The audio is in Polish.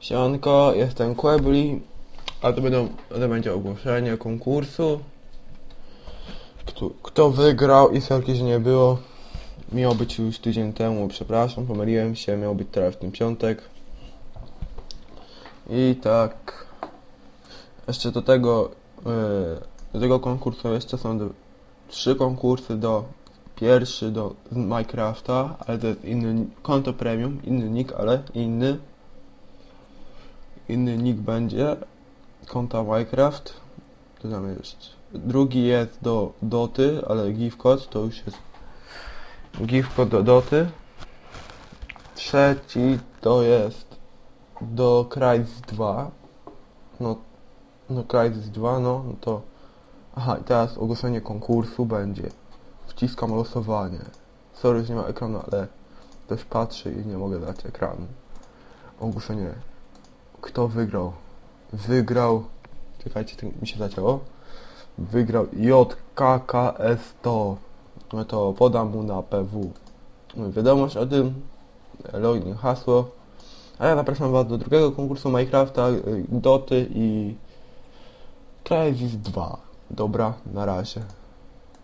Siemanko, jestem Quebli, a to, będą, to będzie ogłoszenie konkursu. Kto, kto wygrał i sorki, że nie było. Miało być już tydzień temu, przepraszam, pomyliłem się, miało być teraz w tym piątek. I tak, jeszcze do tego, yy, do tego konkursu jeszcze są trzy konkursy do, pierwszy do Minecrafta, ale to jest inny konto premium, inny nick, ale inny. Inny nick będzie konta Minecraft. To tam jest. Drugi jest do Doty, ale gift code to już jest gift code do Doty. Trzeci to jest do Crysis 2. No, no Crysis 2, no, no to Aha, i teraz ogłoszenie konkursu będzie. Wciskam losowanie. Sorry, że nie ma ekranu, ale ktoś patrzy i nie mogę dać ekranu. Ogłoszenie. Kto wygrał? Wygrał. Czekajcie, mi się zacięło. Wygrał JKKS100. No to podam mu na PW. Wiadomość o tym. Login, hasło. A ja zapraszam Was do drugiego konkursu Minecrafta, y, Doty i Crysis 2. Dobra, na razie.